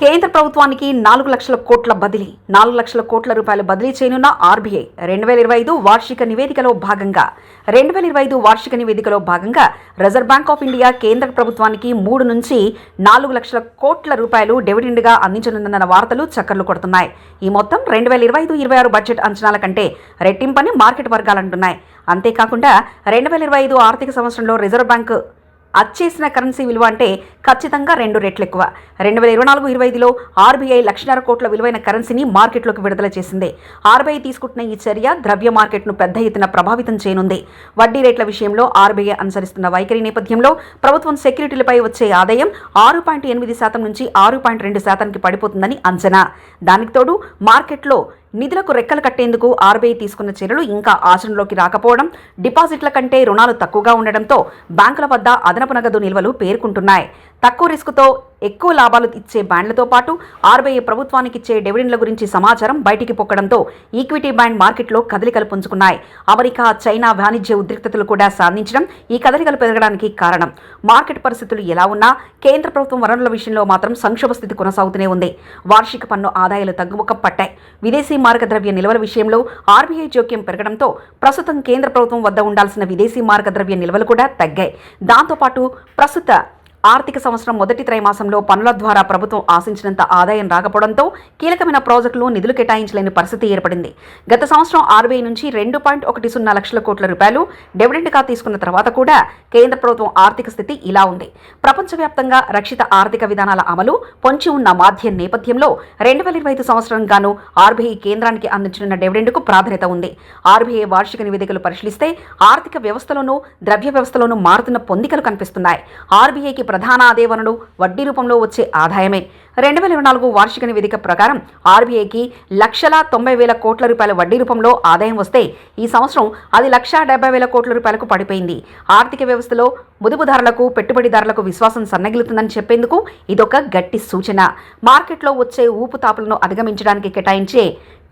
కేంద్ర ప్రభుత్వానికి నాలుగు లక్షల కోట్ల బదిలీ నాలుగు లక్షల కోట్ల రూపాయలు బదిలీ చేయనున్న ఆర్బీఐ రెండు వేల ఇరవై ఐదు వార్షిక నివేదికలో భాగంగా రెండు వేల ఇరవై ఐదు వార్షిక నివేదికలో భాగంగా రిజర్వ్ బ్యాంక్ ఆఫ్ ఇండియా కేంద్ర ప్రభుత్వానికి మూడు నుంచి నాలుగు లక్షల కోట్ల రూపాయలు డివిడెండ్గా అందించనుందన్న వార్తలు చక్కర్లు కొడుతున్నాయి. ఈ మొత్తం రెండు వేల ఇరవై ఐదు ఇరవై ఆరు బడ్జెట్ అంచనాల కంటే రెట్టింపని మార్కెట్ వర్గాలు అంటున్నాయి. అంతేకాకుండా రెండు వేల ఇరవై ఐదు ఆర్థిక సంవత్సరంలో రిజర్వ్ బ్యాంకు అచ్చేసిన కరెన్సీ విలువ అంటే ఖచ్చితంగా రెండు రెట్లు ఎక్కువ. రెండు వేల ఇరవై నాలుగు ఇరవై ఐదులో ఆర్బీఐ లక్షన్నర కోట్ల విలువైన కరెన్సీని మార్కెట్లోకి విడుదల చేసింది. ఆర్బీఐ తీసుకుంటున్న ఈ చర్య ద్రవ్య మార్కెట్ను పెద్ద ఎత్తున ప్రభావితం చేయనుంది. వడ్డీ రేట్ల విషయంలో ఆర్బీఐ అనుసరిస్తున్న వైఖరి నేపథ్యంలో ప్రభుత్వం సెక్యూరిటీలపై వచ్చే ఆదాయం ఆరు పాయింట్ ఎనిమిది శాతం నుంచి ఆరు పాయింట్ రెండు శాతానికి పడిపోతుందని అంచనా. దానికి తోడు మార్కెట్లో నిధులకు రెక్కలు కట్టేందుకు ఆర్బీఐ తీసుకున్న చర్యలు ఇంకా ఆచరణలోకి రాకపోవడం డిపాజిట్ల కంటే రుణాలు తక్కువగా ఉండడంతో బ్యాంకుల వద్ద అదనపు నగదు నిల్వలు పేర్కొంటున్నాయి. తక్కువ రిస్క్తో ఎక్కువ లాభాలు ఇచ్చే బ్యాండ్లతో పాటు ఆర్బీఐ ప్రభుత్వానికి ఇచ్చే డివిడెండ్ల గురించి సమాచారం బయటికి పొక్కడంతో ఈక్విటీ బ్యాండ్ మార్కెట్లో కదలికలు పుంజుకున్నాయి. అమెరికా చైనా వాణిజ్య ఉద్రిక్తతలు కూడా సాధించడం ఈ కదలికలు పెరగడానికి కారణం. మార్కెట్ పరిస్థితులు ఎలా ఉన్నా కేంద్ర ప్రభుత్వం వనరుల విషయంలో మాత్రం సంక్షోభ స్థితి కొనసాగుతూనే ఉంది. వార్షిక పన్ను ఆదాయాలు తగ్గుముఖం పట్టాయి. విదేశీ మార్గద్రవ్య నిల్వల విషయంలో ఆర్బీఐ జోక్యం పెరగడంతో ప్రస్తుతం కేంద్ర ప్రభుత్వం వద్ద ఉండాల్సిన విదేశీ మార్గద్రవ్య నిల్వలు కూడా తగ్గాయి. దాంతోపాటు ప్రస్తుత ఆర్థిక సంవత్సరం మొదటి త్రైమాసంలో పనుల ద్వారా ప్రభుత్వం ఆశించినంత ఆదాయం రాకపోవడంతో కీలకమైన ప్రాజెక్టులు నిధులు కేటాయించలేని పరిస్థితి ఏర్పడింది. గత సంవత్సరం ఆర్బీఐ నుంచి రెండు పాయింట్ ఒకటి సున్నా లక్షల కోట్ల రూపాయలు డివిడెండ్గా తీసుకున్న తర్వాత కూడా కేంద్ర ప్రభుత్వం ఆర్థిక స్థితి ఇలా ఉంది. ప్రపంచవ్యాప్తంగా రక్షిత ఆర్థిక విధానాల అమలు పొంచి ఉన్న మాధ్యం నేపథ్యంలో రెండు వేల ఇరవై ఐదు సంవత్సరం గాను ఆర్బీఐ కేంద్రానికి అందించనున్న డివిడెండ్కు ప్రాధాన్యత ఉంది. ఆర్బీఐ వార్షిక నివేదికలు పరిశీలిస్తే ఆర్థిక వ్యవస్థలోనూ ద్రవ్య వ్యవస్థలోనూ మారుతున్న పొందికలు కనిపిస్తున్నాయి. ఆర్బీఐకి ప్రధాన ఆదాయ వనరు వడ్డీ రూపంలో వచ్చే ఆదాయమే. రెండు వేల ఇరవై నాలుగు వార్షిక నివేదిక ప్రకారం ఆర్బీఐకి లక్షల తొంభై వేల కోట్ల రూపాయల వడ్డీ రూపంలో ఆదాయం వస్తే ఈ సంవత్సరం అది లక్ష డెబ్బై వేల కోట్ల రూపాయలకు పడిపోయింది. ఆర్థిక వ్యవస్థలో ముదుపుదారులకు పెట్టుబడిదారులకు విశ్వాసం సన్నగిలుతుందని చెప్పేందుకు ఇదొక గట్టి సూచన. మార్కెట్లో వచ్చే ఊపుతాపులను అధిగమించడానికి కేటాయించే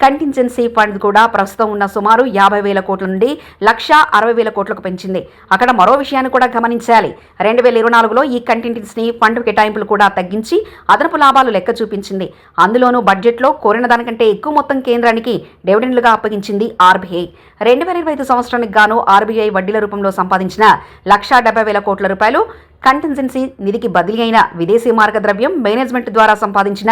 కంటింజెన్సీ ఫండ్ కూడా ప్రస్తుతం ఉన్న సుమారు యాభై వేల కోట్ల నుండి లక్ష అరవై వేల కోట్లకు పెంచింది. అక్కడ మరో విషయాన్ని కూడా గమనించాలి. రెండు వేల ఇరవై నాలుగులో ఈ కంటింజెన్సీ ఫండ్ కేటాయింపులు కూడా తగ్గించి అదనపు లాభాలు లెక్క చూపించింది. అందులోనూ బడ్జెట్లో కోరిన దానికంటే ఎక్కువ మొత్తం కేంద్రానికి డివిడెండ్లుగా అప్పగించింది ఆర్బీఐ. రెండు వేల ఇరవై ఐదు సంవత్సరానికి గాను ఆర్బీఐ వడ్డీల రూపంలో సంపాదించిన లక్షా డెబ్బై వేల కోట్ల రూపాయలు కంటెన్సెన్సీ నిధికి బదిలీ అయిన విదేశీ మార్గద్రవ్యం మేనేజ్మెంట్ ద్వారా సంపాదించిన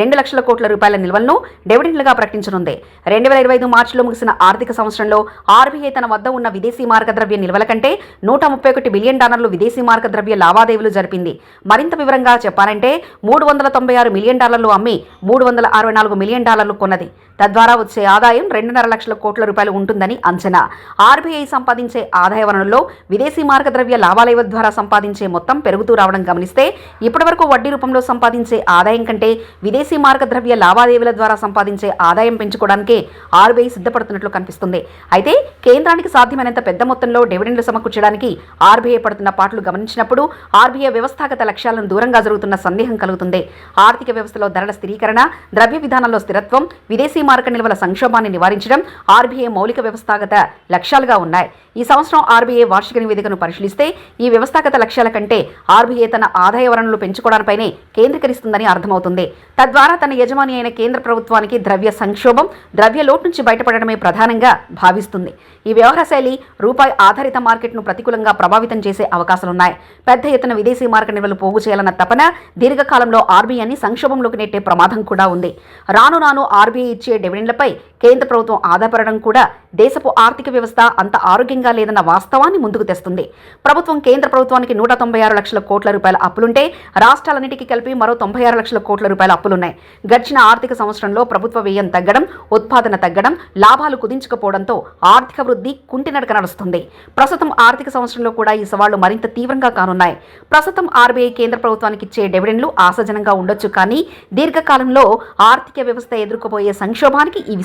రెండు లక్షల కోట్ల రూపాయల నిల్వలను డివిడెండ్లుగా ప్రకటించనుంది. రెండు వేల ఇరవై ఐదు మార్చిలో ముగిసిన ఆర్థిక సంవత్సరంలో ఆర్బీఐ తన వద్ద ఉన్న విదేశీ మార్గద్రవ్య నిల్వల కంటే నూట ముప్పై ఒకటి బిలియన్ డాలర్లు విదేశీ మార్గద్రవ్య లావాదేవీలు జరిపింది. మరింత వివరంగా చెప్పాలంటే మూడు వందల తొంభై ఆరు మిలియన్ డాలర్లు అమ్మి మూడు వందల అరవై నాలుగు మిలియన్ డాలర్లు కొన్నది. తద్వారా వచ్చే ఆదాయం రెండున్నర లక్షల కోట్ల రూపాయలు ఉంటుందని అంచనా. ఆర్బీఐ సంపాదించే ఆదాయ వనరుల్లో విదేశీ మార్గ ద్రవ్య లావాదేవీల ద్వారా సంపాదించే మొత్తం పెరుగుతూ రావడం గమనిస్తే ఇప్పటివరకు వడ్డీ రూపంలో సంపాదించే ఆదాయం కంటే విదేశీ మార్గ ద్రవ్య లావాదేవీల ద్వారా సంపాదించే ఆదాయం పెంచుకోవడానికే ఆర్బీఐ సిద్ధపడుతున్నట్లు కనిపిస్తుంది. అయితే కేంద్రానికి సాధ్యమైనంత పెద్ద మొత్తంలో డివిడెండ్లు సమకూర్చడానికి ఆర్బీఐ పడుతున్న పాటలు గమనించినప్పుడు ఆర్బీఐ వ్యవస్థాగత లక్ష్యాలను దూరంగా జరుగుతున్న సందేహం కలుగుతుంది. ఆర్థిక వ్యవస్థలో ధరల స్థిరీకరణ ద్రవ్య విధానంలో స్థిరత్వం విదేశీ మారక నిల్వల సంక్షోభాన్ని నివారించడం ఆర్బీఐ మౌలిక వ్యవస్థాగత లక్ష్యాలుగా ఉన్నాయి. ఈ సంవత్సరం ఆర్బీఐ వార్షిక నివేదికను పరిశీలిస్తే ఈ వ్యవస్థాగత లక్ష్యాల కంటే ఆర్బీఐ తన ఆదాయ వనరులు పెంచుకోవడానిపైనే కేంద్రీకరిస్తుందని అర్థమవుతుంది. తద్వారా తన యజమాని అయిన కేంద్ర ప్రభుత్వానికి ద్రవ్య సంక్షోభం ద్రవ్య లోటు నుంచి బయటపడడమే ప్రధానంగా భావిస్తుంది. ఈ వ్యవహార శైలి రూపాయి ఆధారిత మార్కెట్ను ప్రతికూలంగా ప్రభావితం చేసే అవకాశాలున్నాయి. పెద్ద ఎత్తున విదేశీ మార్కెట్ నిల్వలు పోగు చేయాలన్న తపన దీర్ఘకాలంలో ఆర్బీఐని సంక్షోభంలోకి నెట్టే ప్రమాదం కూడా ఉంది. రాను రాను ఆర్బీఐ ఇచ్చే డివిడెండ్లపై కేంద్ర ప్రభుత్వం ఆధారపడడం కూడా దేశపు ఆర్థిక వ్యవస్థ అంత ఆరోగ్యంగా లేదన్న వాస్తవాన్ని ముందుకు తెస్తుంది. ప్రభుత్వం కేంద్ర ప్రభుత్వానికి నూట తొంభై ఆరు లక్షల కోట్ల రూపాయల అప్పులుంటే రాష్ట్రాలన్నిటికీ కలిపి మరో తొంభై ఆరు లక్షల కోట్ల రూపాయల అప్పులున్నాయి. గడిచిన ఆర్థిక సంవత్సరంలో ప్రభుత్వ వ్యయం తగ్గడం ఉత్పాదన తగ్గడం లాభాలు కుదించకపోవడంతో ఆర్థిక వృద్ధి కుంటినడక నడుస్తుంది. ప్రస్తుతం ఆర్థిక సంవత్సరంలో కూడా ఈ సవాళ్ళు మరింత తీవ్రంగా కానున్నాయి. ప్రస్తుతం ఆర్బీఐ కేంద్ర ప్రభుత్వానికి ఇచ్చే డివిడెండ్లు ఆశాజనంగా ఉండొచ్చు కానీ దీర్ఘకాలంలో ఆర్థిక వ్యవస్థ ఎదుర్కోబోయే సంక్షోభానికి ఇవి